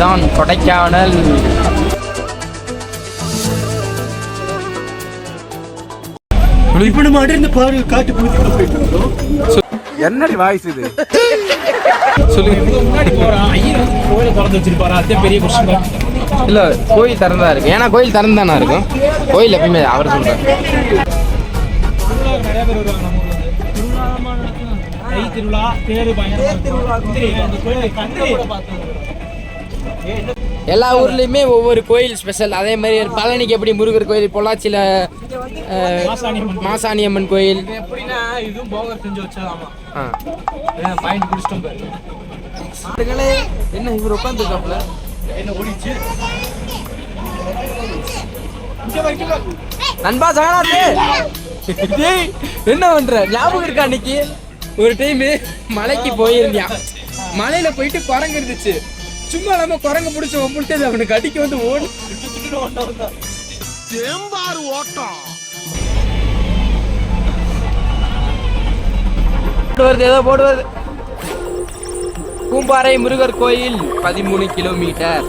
இதுதான் கொடைக்கானல். இப்ப நம்ம அடர்ந்து பாரு காட்டு போயிட்டு என்னடி வாய்ஸ் இது? சொல்லுங்க. முன்னாடி போறான் ஐயர் கோயிலை திறந்து வச்சிருப்பாரா பெரிய கொஸ்டின் இல்ல கோயில் திறந்தா இருக்கு. ஏன்னா கோயில் திறந்தானா இருக்கும். கோயில் எப்பயுமே அவர் சொல்றாரு. திருவிழா தேரு எல்லா ஊர்லயுமே ஒவ்வொரு கோயில் ஸ்பெஷல் அதே மாதிரி பழனிக்கு எப்படி முருகர் கோயில் பொள்ளாச்சியில மாசாணியம்மன். கோயில். என்ன இவர் உட்காந்துருக்காப்ல என்ன ஓடிச்சு? நண்பா டேய் என்ன பண்ற? ஞாபகம் இருக்கா அன்னைக்கு? ஒரு டைம் மலைக்கு போயிருந்தியான் மலையில போயிட்டு குரங்கு இருந்துச்சு. சும்மா இல்லாம குரங்கு பிடிச்ச ஒப்பிட்டு அவனுக்கு அடிக்க வந்து ஓடி. போடு வருது ஏதோ போடு வருது பூம்பாறை முருகர் கோயில் பதிமூணு கிலோமீட்டர்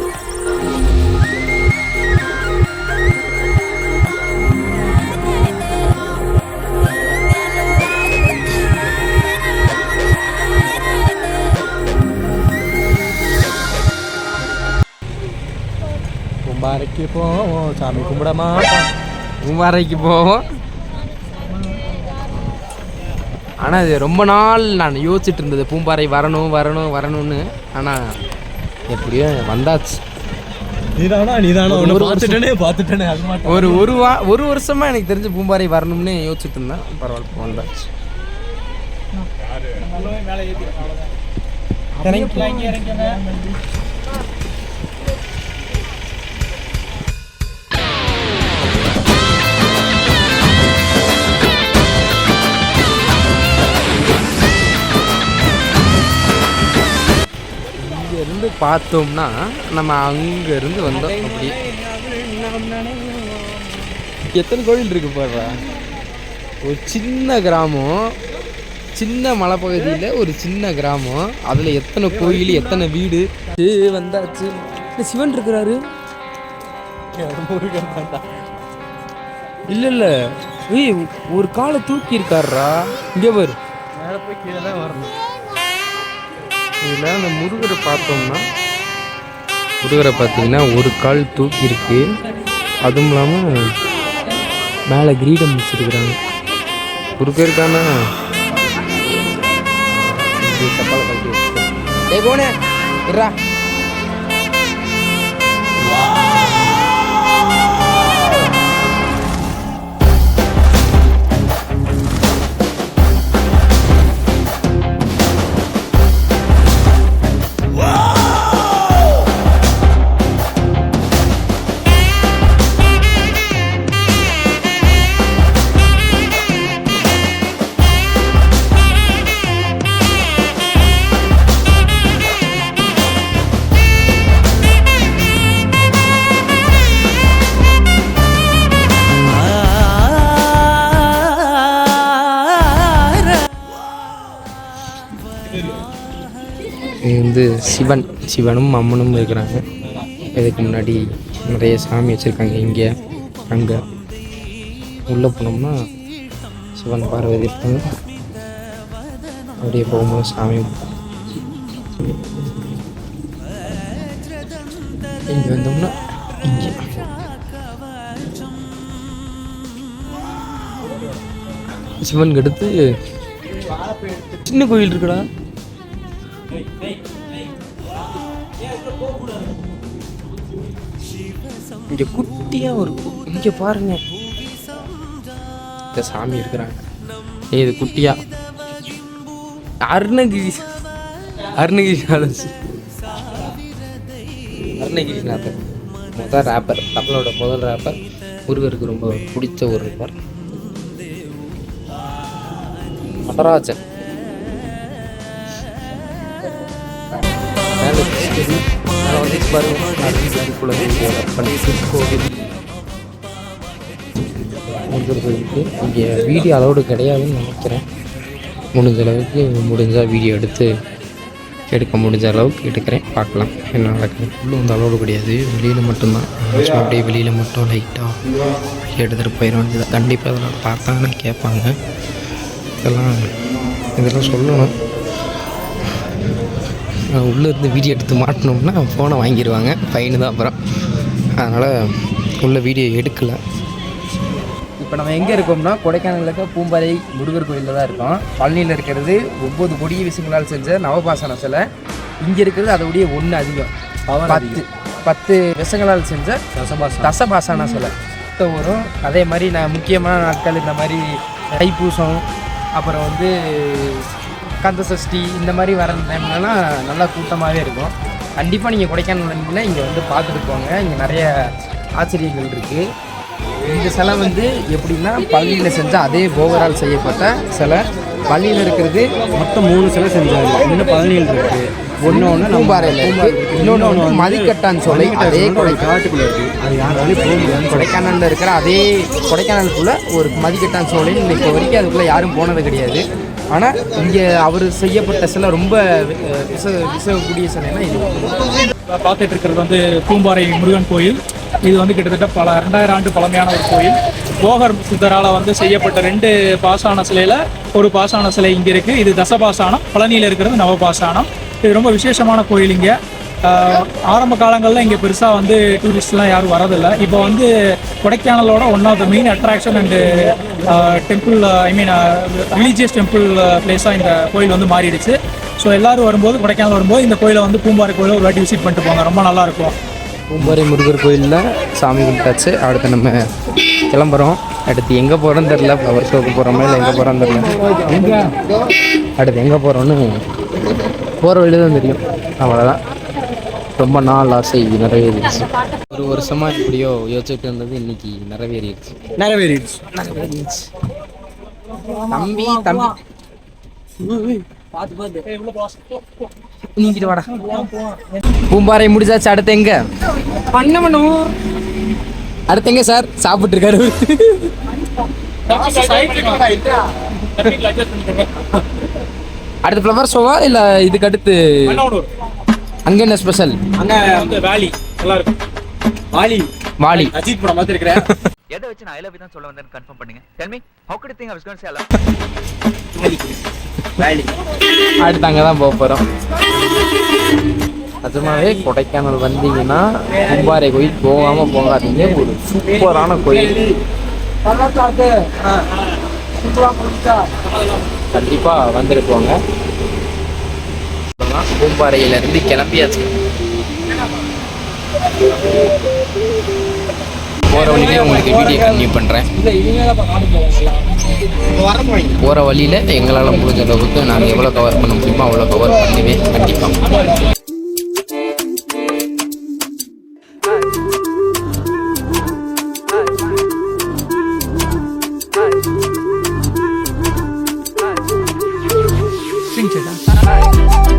கும்பாரைக்கு போவோம் சாமி கும்பிட மாட்டோம் பூம்பாறைக்கு போவோம் ஆனால் இது ரொம்ப நாள் நான் யோசிச்சுட்டு இருந்தது பூம்பாறை வரணும் வரணும் வரணும்னு ஆனால் எப்படியோ வந்தாச்சு நீதானா நீதானா ஒரு ஒரு வா ஒரு வருஷமா எனக்கு தெரிஞ்ச பூம்பாறை வரணும்னு யோசிச்சுட்டு இருந்தேன் பரவாயில்ல வந்தாச்சு மேலே பார்த்தோம்னா நம்ம அங்க இருந்து வந்தோம் அப்படியே. எத்தனை கோவில் இருக்கு பாருடா. ஒரு சின்ன கிராமம் சின்ன மலைப்பகுதியில் ஒரு சின்ன கிராமம். அதில் எத்தனை கோயில் எத்தனை வீடு? ஏ, வந்தாச்சு. இந்த சிவன் இருக்கிறாரு. இல்லை இல்லை. ஏய் ஒரு காலை தூக்கி இருக்காருடா இங்கே பாரு. மேலே போய் கீழே தான் வரணும். இதில் அந்த முருகரை பார்த்தோம்னா முருகரை பார்த்தீங்கன்னா ஒரு கால் தூக்கி இருக்கு. அதுவும் இல்லாமல் மேலே கிரீடம் வச்சுருக்குறாங்க. முருகருக்கான சப்பாலை கழட்டி வச்சிருக்காங்க. இது வந்து சிவன் சிவனும் அம்மனும் இருக்கிறாங்க. இதுக்கு முன்னாடி நிறைய சாமி வச்சுருக்காங்க இங்கே அங்கே. உள்ளே போனோம்னா சிவன் பார்வதி இருப்பாங்க அப்படியே போகும்போது சாமி இங்கே வந்தோம்னா இங்கே. சிவனுக்கு அடுத்து சின்ன கோயில் இருக்குடா. இங்க குட்டியா ஒரு இங்க பாருங்க. இந்த சாமி இருக்கிறாங்க. ஏய் இது குட்டியா? அருணகிரி அருணகிரிநாதர். அருணகிரிநாதர். முதல் ரேப்பர் தமிழோட முதல் ரேப்பர் முருகருக்கு ரொம்ப பிடிச்ச ஒரு ரேப்பர் நடராஜன். மேலே கிருஷ்ணகிரி, மேலே வந்து திருக்கோவில் இங்கே வீடியோ அளவுடு கிடையாதுன்னு நினைக்கிறேன். முடிஞ்ச அளவுக்கு முடிஞ்சால் வீடியோ எடுத்து எடுக்க முடிஞ்ச அளவுக்கு எடுக்கிறேன். பார்க்கலாம் என்ன நடக்குது. உள்ளே வந்து அலோடு கிடையாது. வெளியில் மட்டும்தான். அப்படியே வெளியில் மட்டும் லைட்டாக எடுத்துகிட்டு போயிட கண்டிப்பாக இதெல்லாம் பார்த்தாங்கன்னா கேட்பாங்க. இதெல்லாம் இதெல்லாம் சொல்லணும். நான் உள்ளே இருந்து வீடியோ எடுத்து மாட்டினோம்னா ஃபோனை வாங்கிடுவாங்க ஃபைனு தான் அப்புறம். அதனால் உள்ள வீடியோ எடுக்கலை. இப்போ நம்ம எங்கே இருக்கோம்னா கொடைக்கானலில் இருக்க பூம்பாறை முருகர் கோயிலில் தான் இருக்கோம். பழனியில் இருக்கிறது ஒம்பது கொடிய விஷயங்களால் செஞ்ச நவபாசன சிலை. இங்கே இருக்கிறது அதோடைய ஒன்று அதிகம். பத்து பத்து விஷங்களால் செஞ்ச தசபாச தசபாசன சிலை. வரும் அதே மாதிரி நான் முக்கியமான நாட்கள் இந்த மாதிரி தைப்பூசம் அப்புறம் வந்து கந்த சஷ்டி இந்த மாதிரி வர டைம்லலாம் நல்லா கூட்டமாகவே இருக்கும். கண்டிப்பாக நீங்கள் கொடைக்கானல் வந்தீங்கன்னா இங்கே வந்து பார்த்துட்டு போங்க. இங்கே நிறைய ஆச்சரியங்கள் இருக்குது இந்த சிலை வந்து எப்படின்னா பள்ளியில் செஞ்ச அதே ஓவரால் செய்யப்பட்ட சிலை. பள்ளியில் இருக்கிறது மொத்தம் மூணு சிலை செஞ்சாங்க. இன்னும் பதினேழு இருக்குது ஒன்று ஒன்று பூம்பாறையில் இருக்குது இன்னொன்று வந்து மதிக்கட்டான் சோலை அதே கொடை காட்டுக்குள்ள இருக்கு. அது யாராலையும் போக முடியாது கொடைக்கானலில் இருக்கிற அதே கொடைக்கானலுக்குள்ள ஒரு மதிக்கட்டான் சோலை இப்போ வரைக்கும் அதுக்குள்ளே யாரும் போனது கிடையாது. ஆனால் இங்கே அவர் செய்யப்பட்ட சிலை ரொம்ப விச விசக்கூடிய சிலைன்னா இது. பார்த்துட்டு இருக்கிறது வந்து பூம்பாறை முருகன் கோயில். இது வந்து கிட்டத்தட்ட பல ரெண்டாயிரம் ஆண்டு பழமையான ஒரு கோயில். போகர் சித்தரால வந்து செய்யப்பட்ட ரெண்டு பாசான சிலையில ஒரு பாசான சிலை இங்க இருக்கு. இது தசபாசானம் பழனியில இருக்கிறது நவபாசானம் இது ரொம்ப விசேஷமான கோயில் இங்கே. ஆரம்ப காலங்களில் இங்கே பெருசாக வந்து டூரிஸ்ட்லாம் யாரும் வரதில்லை. இப்போ வந்து கொடைக்கானலோட one of the main attraction and temple I mean religious temple பிளேஸாக இந்த கோயில் வந்து மாறிடுச்சு. ஸோ எல்லோரும் வரும்போது கொடைக்கானல் வரும்போது இந்த கோயிலை வந்து பூம்பாறை கோயிலை ஒரு வாட்டி விசிட் பண்ணிட்டு போங்க. ரொம்ப நல்லா இருக்கும். பூம்பாறை முருகர் கோயிலில் சாமி கும்பிட்டாச்சு. அடுத்து நம்ம கிளம்புறோம். அடுத்து எங்கே போகிறோன்னு தெரில ஃப்ளவர் ஷோக்கு போகிறோமா இல்லை எங்கே போகிறோன்னு தெரில அடுத்து எங்கே போகிறோன்னு போகிற வழியில தான் தெரியும். அவ்வளோதான் ரொம்ப நாள் ஆசை நிறைவேறிடுச்சு. ஒரு வருஷமாக எப்படியோ யோசிச்சுட்டு இருந்தது இன்னைக்கு நிறைவேறிடுச்சு. நிறைவேறிடுச்சு. நிறைவேறிடுச்சு. தம்பி தம்பி. நீங்கிட்டு வாடா. பூம்பாறை முடிச்சாச்சு. அடுத்து எங்க? பண்ணமணும் அடுத்து எங்க சார்? சாப்பிட்டு இருக்காரு அடுத்து ஃப்ளவர் ஷோவா இல்ல இதுக்கு அடுத்து அங்க என்ன ஸ்பெஷல் அங்கே வந்து வேலி. நல்லா இருக்கும். ஆலி வாலி. அஜித் படம் பார்த்துருக்கிறேன் எதை வச்சு நான் ஐ லவ் தான் சொல்ல வந்தேன்னு கன்ஃபார்ம் பண்ணுங்க. Tell me how good think I was going to say love valley. அடுத்து அங்கே தான் போக போகிறோம் நிஜமாவே கொடைக்கானல் வந்தீங்கன்னா கும்பாறை கோயில் போகாமல் போகாதீங்க. ஒரு சூப்பரான கோயில். கண்டிப்பாக வந்துட்டு போங்க பூம்பாறையிலேருந்து கிளம்பியாச்சு. போகிற வழியிலே உங்களுக்கு வீடியோ கண்டினியூ பண்ணுறேன் போகிற வழியில் எங்களால் முடிஞ்ச அளவுக்கு நாங்கள் எவ்வளோ கவர் பண்ண முடியுமோ அவ்வளோ கவர் பண்ணுவேன். கண்டிப்பாக Bye.